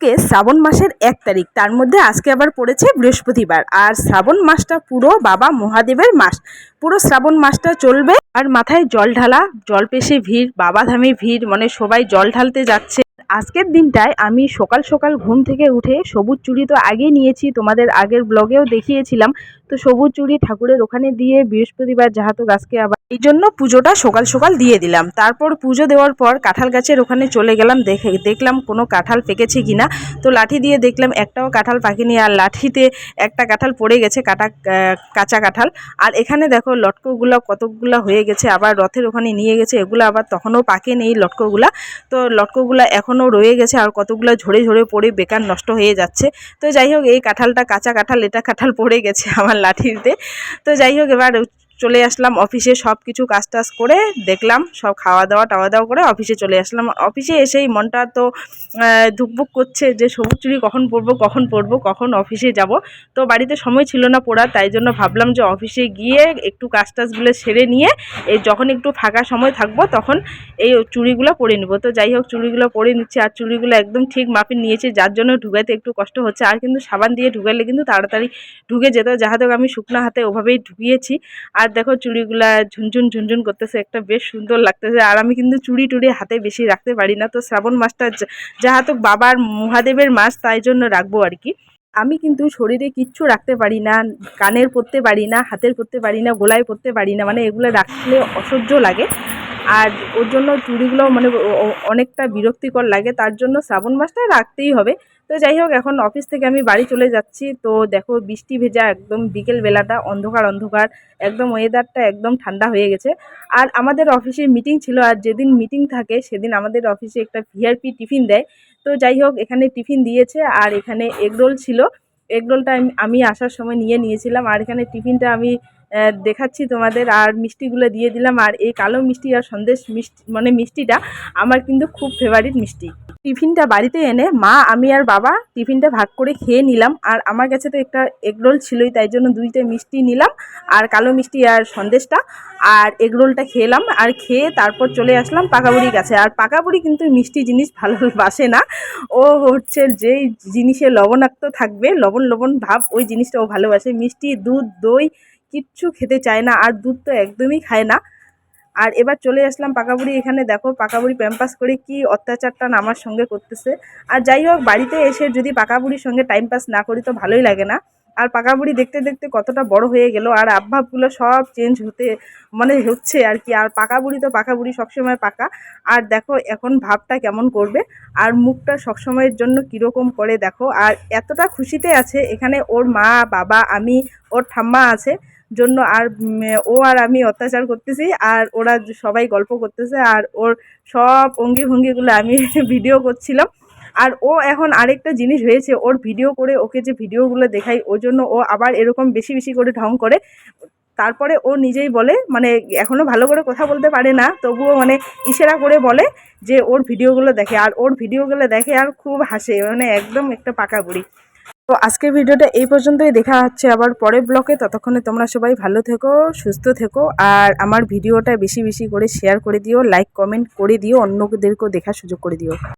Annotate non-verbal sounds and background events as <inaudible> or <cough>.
আজকে শ্রাবণ মাসের এক তারিখ। তার মধ্যে আজকে আবার পড়েছে বৃহস্পতিবার। আর শ্রাবণ মাসটা পুরো বাবা মহাদেবের মাস। পুরো শ্রাবণ মাসটা চলবে আর মাথায় জল ঢালা, জল পেশে ভিড় বাবাধামে ভিড় মানে সবাই জল ঢালতে যাচ্ছে। আজকের দিনটায় আমি সকাল সকাল ঘুম থেকে উঠে সবুজ চুড়ি তো আগেই নিয়েছি, তোমাদের আগের ব্লগেও দেখিয়েছিলাম। তো সবুজ চুড়ি ঠাকুরের ওখানে দিয়ে বৃহস্পতিবার যাহাতো গাছকে আবার এই জন্য পুজোটা সকাল সকাল দিয়ে দিলাম। তারপর পুজো দেওয়ার পর কাঁঠাল গাছের ওখানে চলে গেলাম, দেখে দেখলাম কোনো কাঁঠাল পেকেছে কিনা। তো লাঠি দিয়ে দেখলাম একটাও কাঁঠাল পাকেনি, আর লাঠিতে একটা কাঁঠাল পড়ে গেছে, কাটা কাঁচা কাঁঠাল। আর এখানে দেখো লটকোগুলো কতকগুলো হয়ে গেছে, আবার রথের ওখানে নিয়ে গেছে, এগুলো আবার তখনও পাকে নেই লটকোগুলা। তো লটকোগুলো এখনও রয়ে গেছে, আর কতগুলো ঝরে ঝরে পড়ে বেকার নষ্ট হয়ে যাচ্ছে। তো যাই হোক, এই কাঁঠালটা কাঁচা কাঁঠাল, এটা কাঁঠাল পড়ে গেছে আমার লাঠিতে। তো যাই হোক, এবার চলে আসলাম অফিসে সব কিছু কাজ টাজ করে দেখলাম, সব খাওয়া দাওয়া টাওয়া দাওয়া করে অফিসে চলে আসলাম। অফিসে এসেই মনটা তো ধুকবুক করছে যে সবুজ চুড়ি কখন পরবো কখন পরবো, কখন অফিসে যাব। তো বাড়িতে সময় ছিল না পড়ার তাই জন্য ভাবলাম যে অফিসে গিয়ে একটু কাজ টাজগুলো সেরে নিয়ে, এই যখন একটু ফাঁকা সময় থাকব, তখন এই চুড়িগুলো পরে নেব। তো যাই হোক, চুড়িগুলো পরে নিচ্ছে, আর চুড়িগুলো একদম ঠিক মাপে নিয়েছে, যার জন্য ঢুকাইতে একটু কষ্ট হচ্ছে। আর কিন্তু সাবান দিয়ে ঢুকাইলে কিন্তু তাড়াতাড়ি ঢুকে যেত, যাহা হোক আমি শুকনো হাতে ওভাবেই ঢুকিয়েছি। আর দেখো চুড়িগুলা ঝুনঝুন ঝুনঝুন করতেছে, একটা বেশ সুন্দর লাগতেছে। আর আমি কিন্তু চুড়ি টুড়ি হাতে বেশি রাখতে পারি না, তো শ্রাবণ মাসটা যাহা তো বাবার মহাদেবের মাস, তাই জন্য রাখব আর কি। আমি কিন্তু শরীরে কিচ্ছু রাখতে পারি না, কানের পরতে পারি না, হাতের পরতে পারি না, গোলায় পরতে পারি না মানে এগুলো রাখলে অসহ্য লাগে। আর ওর জন্য চুড়িগুলো মানে অনেকটা বিরক্তিকর লাগে, তার জন্য শ্রাবণ মাসটা রাখতেই হবে। তো যাই হোক, এখন অফিস থেকে আমি বাড়ি চলে যাচ্ছি। তো দেখো, বৃষ্টি ভেজা একদম বিকেল বেলাটা অন্ধকার অন্ধকার, একদম ওয়েদারটা একদম ঠান্ডা হয়ে গেছে। আর আমাদের অফিসে মিটিং ছিল, আর যেদিন মিটিং থাকে, সেদিন আমাদের অফিসে একটা ভিআরপি টিফিন দেয়। তো যাই হোক, এখানে টিফিন দিয়েছে, আর এখানে এগরোল ছিল। এগরোলটা আমি- আসার সময় নিয়ে নিয়েছিলাম, আর এখানে টিফিনটা আমি দেখাচ্ছি তোমাদের, আর মিষ্টিগুলো দিয়ে দিলাম, আর এই কালো মিষ্টি আর সন্দেশ মিষ্টি মানে মিষ্টিটা আমার কিন্তু খুব ফেভারিট মিষ্টি। টিফিনটা বাড়িতে এনে মা, আমি আর বাবা টিফিনটা ভাগ করে খেয়ে নিলাম, আর আমার কাছে তো একটা এগরোল ছিলই, তাই জন্য দুইটা মিষ্টি নিলাম, আর কালো মিষ্টি আর সন্দেশটা, আর এগরোলটা খেলাম, আর খেয়ে তারপর চলে আসলাম পাকাবুড়ির কাছে। আর পাকাবুড়ি কিন্তু মিষ্টি জিনিস ভালোবাসে <laughs> না, ও হচ্ছে যেই জিনিসে লবণাক্ত থাকবে, লবণ লবণ ভাব, ওই জিনিসটা ও ভালোবাসে। মিষ্টি, দুধ, দই কিচ্ছু খেতে চায় না, আর দুধ তো একদমই খায় না। আর এবার চলে আসলাম পাকাবুড়ি, এখানে দেখো পাকাবুড়ি প্যাম্পাস করে কি অত্যাচারটা আমার সঙ্গে করতেছে। আর যাই হোক, বাড়িতে এসে যদি পাকাবুড়ির সঙ্গে টাইম পাস না করি তো ভালোই লাগে না। আর পাকাবুড়ি দেখতে দেখতে কতটা বড় হয়ে গেল, আর আবভাবগুলো সব চেঞ্জ হতে মানে হচ্ছে আর কি। আর পাকা বুড়ি তো পাকা বুড়ি সবসময় পাকা। আর দেখো এখন ভাবটা কেমন করবে, আর মুখটা সবসময়ের জন্য কীরকম করে দেখো। আর এতটা খুশিতে আছে, এখানে ওর মা, বাবা, আমি, ওর ঠাম্মা আছে। জন্য আর ও আর আমি অত্যাচার করতেছি আর ওরা সবাই গল্প করতেছে আর ওর সব অঙ্গি ভঙ্গিগুলো আমি <laughs> ভিডিও করছিলাম। আর ও এখন আরেকটা জিনিস হয়েছে, ওর ভিডিও করে ওকে যে ভিডিওগুলো দেখাই ওই জন্য ও আবার এরকম বেশি বেশি করে ঢং করে। তারপরে ও নিজেই বলে মানে এখনও ভালো করে কথা বলতে পারে না, তবুও মানে ইশারা করে বলে যে ওর ভিডিওগুলো দেখে। আর ওর ভিডিওগুলো দেখে আর খুব হাসে মানে একদম একটা পাকা বুড়ি। তো আজকের ভিডিওটা এই পর্যন্তই। দেখা হচ্ছে আবার পরের ব্লকে। ততক্ষণে তোমরা সবাই ভালো থেকো, সুস্থ থেকো। আর আমার ভিডিওটা বেশি বেশি করে শেয়ার করে দিও লাইক কমেন্ট করে দিও, অন্যদেরকেও দেখার সুযোগ করে দিও।